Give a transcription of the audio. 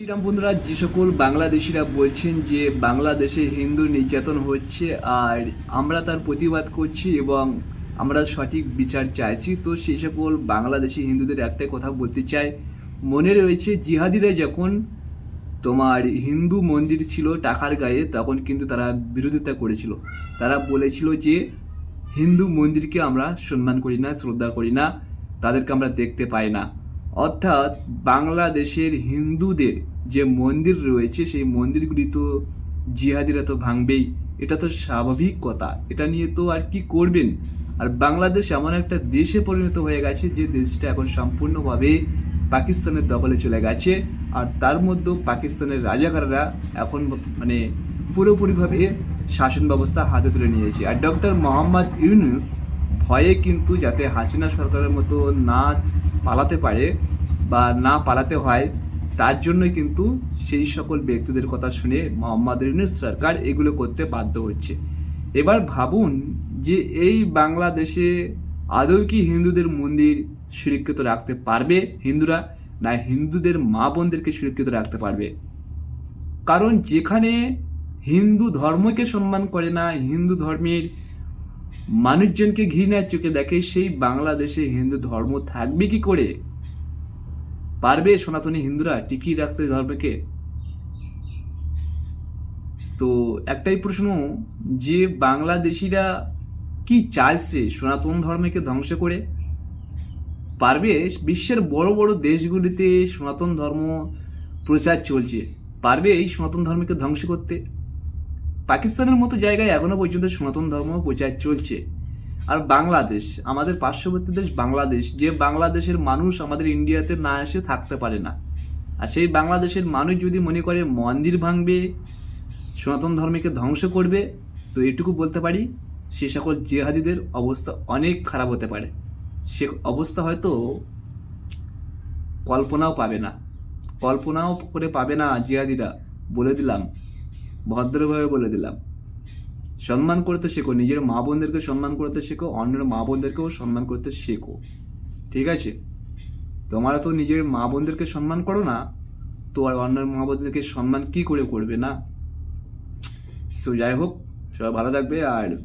শ্রীরাম বন্ধুরা, যে সকল বাংলাদেশিরা বলছেন যে বাংলাদেশে হিন্দু নির্যাতন হচ্ছে আর আমরা তার প্রতিবাদ করছি এবং আমরা সঠিক বিচার চাইছি, তো সেই সকল বাংলাদেশি হিন্দুদের একটাই কথা বলতে চাই। মনে রয়েছে, জিহাদিরা যখন তোমার হিন্দু মন্দির ছিল টাকার গায়ে, তখন কিন্তু তারা বিরোধিতা করেছিল। তারা বলেছিল যে, হিন্দু মন্দিরকে আমরা সম্মান করি না, শ্রদ্ধা করি না, তাদেরকে আমরা দেখতে পাই না। অর্থাৎ বাংলাদেশের হিন্দুদের যে মন্দির রয়েছে, সেই মন্দিরগুলি তো জিহাদিরা তো ভাঙবেই। এটা তো স্বাভাবিক কথা। এটা নিয়ে তো আর কি করবেন? আর বাংলাদেশ এমন একটা দেশে পরিণত হয়ে গেছে যে দেশটা এখন সম্পূর্ণভাবে পাকিস্তানের দখলে চলে গেছে। আর তার মধ্যেও পাকিস্তানের রাজাকাররা এখন মানে পুরোপুরিভাবে শাসন ব্যবস্থা হাতে তুলে নিয়েছে। আর ডক্টর মোহাম্মদ ইউনুস ভয়ে কিন্তু যাতে হাসিনা সরকারের মতো না পালাতে পারে বা না পালাতে হয় তার জন্যই কিন্তু সেই সকল ব্যক্তিদের কথা শুনে মোহাম্মদ ইউনুস সরকার এগুলো করতে বাধ্য হচ্ছে। এবার ভাবুন যে এই বাংলাদেশে আদৌ কি হিন্দুদের মন্দির সুরক্ষিত রাখতে পারবে হিন্দুরা, না হিন্দুদের মা বোনদেরকে সুরক্ষিত রাখতে পারবে? কারণ যেখানে হিন্দু ধর্মকে সম্মান করে না, হিন্দু ধর্মের মানুষজনকে ঘৃণার চোখে দেখে সেই বাংলাদেশে হিন্দু ধর্ম থাকবে কি করে? পারবে সনাতনী হিন্দুরা টিকিয়ে রাখতে ধর্মকে? তো একটাই প্রশ্ন, যে বাংলাদেশিরা কি চাইছে সনাতন ধর্মকে ধ্বংস করে? পারবে? বিশ্বের বড় বড় দেশগুলিতে সনাতন ধর্ম প্রচার চলছে। পারবে এই সনাতন ধর্মকে ধ্বংস করতে? পাকিস্তানের মতো জায়গায় এখনও পর্যন্ত সনাতন ধর্ম প্রচার চলছে। আর বাংলাদেশ, আমাদের পার্শ্ববর্তী দেশ বাংলাদেশ, যে বাংলাদেশের মানুষ আমাদের ইন্ডিয়াতে না এসে থাকতে পারে না। আর সেই বাংলাদেশের মানুষ যদি মনে করে মন্দির ভাঙবে, সনাতন ধর্মকে ধ্বংস করবে, তো এটুকু বলতে পারি, সে সকল জেহাদিদের অবস্থা অনেক খারাপ হতে পারে। সে অবস্থা হয়তো কল্পনাও পাবে না। কল্পনাও করে পাবে না জিহাদিরা, বলে দিলাম, ভদ্রভাবে বলে দিলাম। সম্মান করতে শেখো, নিজের মা বোনদেরকে সম্মান করতে শেখো, অন্যের মা বোনদেরকেও সম্মান করতে শেখো। ঠিক আছে? তোমরা তো নিজের মা বোনদেরকে সম্মান করো না, তো আর অন্যের মা বোনদেরকে সম্মান কী করে করবে না? সো যাই হোক, সবাই ভালো থাকবে আর